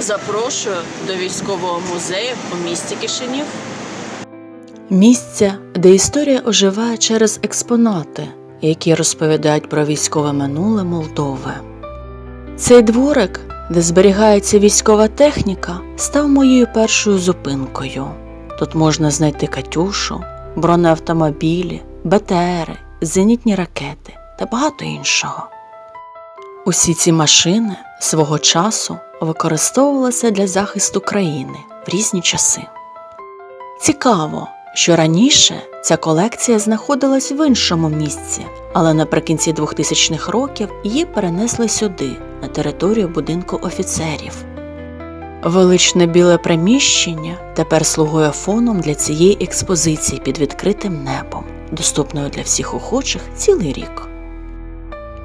Запрошую до військового музею у місті Кишинів. Місця, де історія оживає через експонати, які розповідають про військове минуле Молдови. Цей дворик, де зберігається військова техніка, став моєю першою зупинкою. Тут можна знайти Катюшу, бронеавтомобілі, БТРи, зенітні ракети та багато іншого. Усі ці машини свого часу використовувалися для захисту країни в різні часи. Цікаво, що раніше ця колекція знаходилась в іншому місці, але наприкінці 2000-х років її перенесли сюди, на територію будинку офіцерів. Величне біле приміщення тепер слугує фоном для цієї експозиції під відкритим небом, доступною для всіх охочих цілий рік.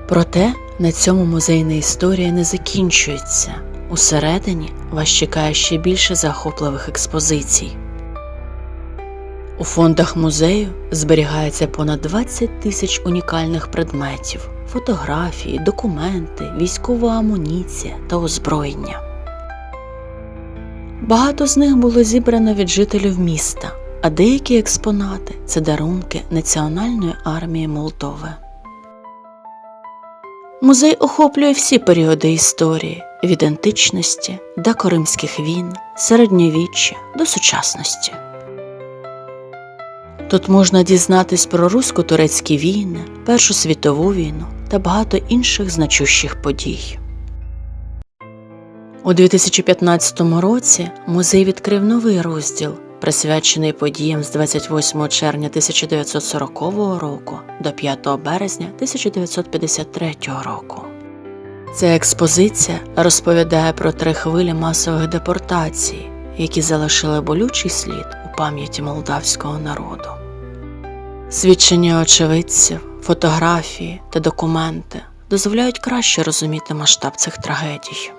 Проте на цьому музейна історія не закінчується. Усередині вас чекає ще більше захопливих експозицій. У фондах музею зберігається понад 20 тисяч унікальних предметів, фотографії, документи, військова амуніція та озброєння. Багато з них було зібрано від жителів міста, а деякі експонати це дарунки Національної армії Молдови. Музей охоплює всі періоди історії від античності до Коримських війн, середньовіччя до сучасності. Тут можна дізнатись про русько-турецькі війни, Першу світову війну та багато інших значущих подій. У 2015 році музей відкрив новий розділ, присвячений подіям з 28 червня 1940 року до 5 березня 1953 року. Ця експозиція розповідає про три хвилі масових депортацій, які залишили болючий слід у пам'яті молдавського народу. Свідчення очевидців, фотографії та документи дозволяють краще розуміти масштаб цих трагедій.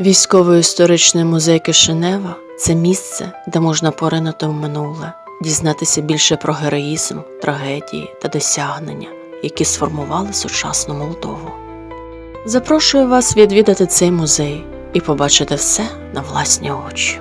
Військово-історичний музей Кишинева це місце, де можна поринути в минуле, дізнатися більше про героїзм, трагедії та досягнення, які сформували сучасну Молдову. Запрошую вас відвідати цей музей і побачити все на власні очі.